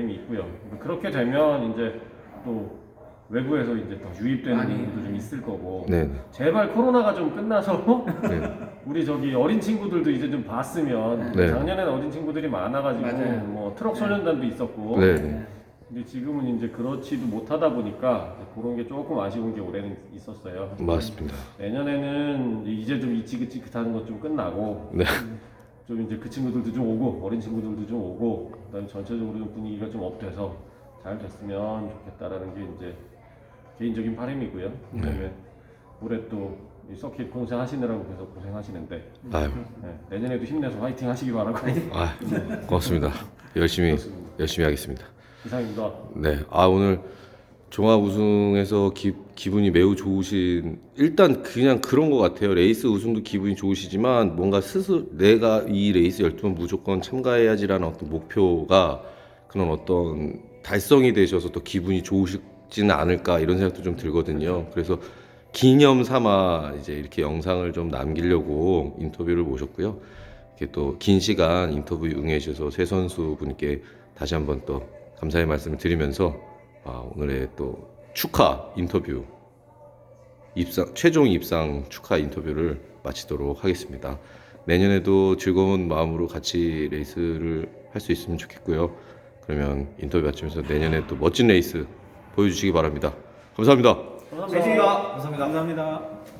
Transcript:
바람이 있고요. 그렇게 되면 이제 또 외부에서 이제 더 유입되는. 분들도 좀 있을 거고 네. 제발 코로나가 좀 끝나서 네. 우리 저기 어린 친구들도 이제 좀 봤으면 네. 작년에는 어린 친구들이 많아가지고 맞아요. 뭐 트럭 소년단도 있었고 네. 네. 근데 지금은 이제 그렇지도 못하다 보니까 그런 게 조금 아쉬운 게 올해는 있었어요. 맞습니다. 내년에는 이제 좀 이치그치긋하는 것좀 끝나고 네. 좀 이제 그 친구들도 좀 오고 어린 친구들도 좀 오고 그다음에 전체적으로 좀 분위기가 좀 업돼서 잘 됐으면 좋겠다라는 게 이제 개인적인 바람이고요. 그다음에 올해 또 이 서킷 공사하시느라고 계속 고생하시는데 아유, 네, 내년에도 힘내서 화이팅 하시기 바라고 아, 고맙습니다. 열심히 그렇습니다. 열심히 하겠습니다. 이상입니다. 네, 아 오늘 종합 우승에서 기, 기분이 매우 좋으신 일단 그냥 그런 것 같아요. 레이스 우승도 기분이 좋으시지만 뭔가 스스로 내가 이 레이스 열두번 무조건 참가해야지라는 어떤 목표가 그런 어떤 달성이 되셔서 또 기분이 좋으시지는 않을까 이런 생각도 좀 들거든요. 그래서 기념 삼아 이제 이렇게 영상을 좀 남기려고 인터뷰를 모셨고요. 이렇게 또 긴 시간 인터뷰 응해 주셔서 세 선수 분께 다시 한번 또 감사의 말씀을 드리면서 아, 오늘의 또 축하 인터뷰 입상 최종 입상 축하 인터뷰를 마치도록 하겠습니다. 내년에도 즐거운 마음으로 같이 레이스를 할 수 있으면 좋겠고요. 그러면 인터뷰 마치면서 내년에 또 멋진 레이스 보여주시기 바랍니다. 감사합니다. 감사합니다. 감사합니다. 감사합니다.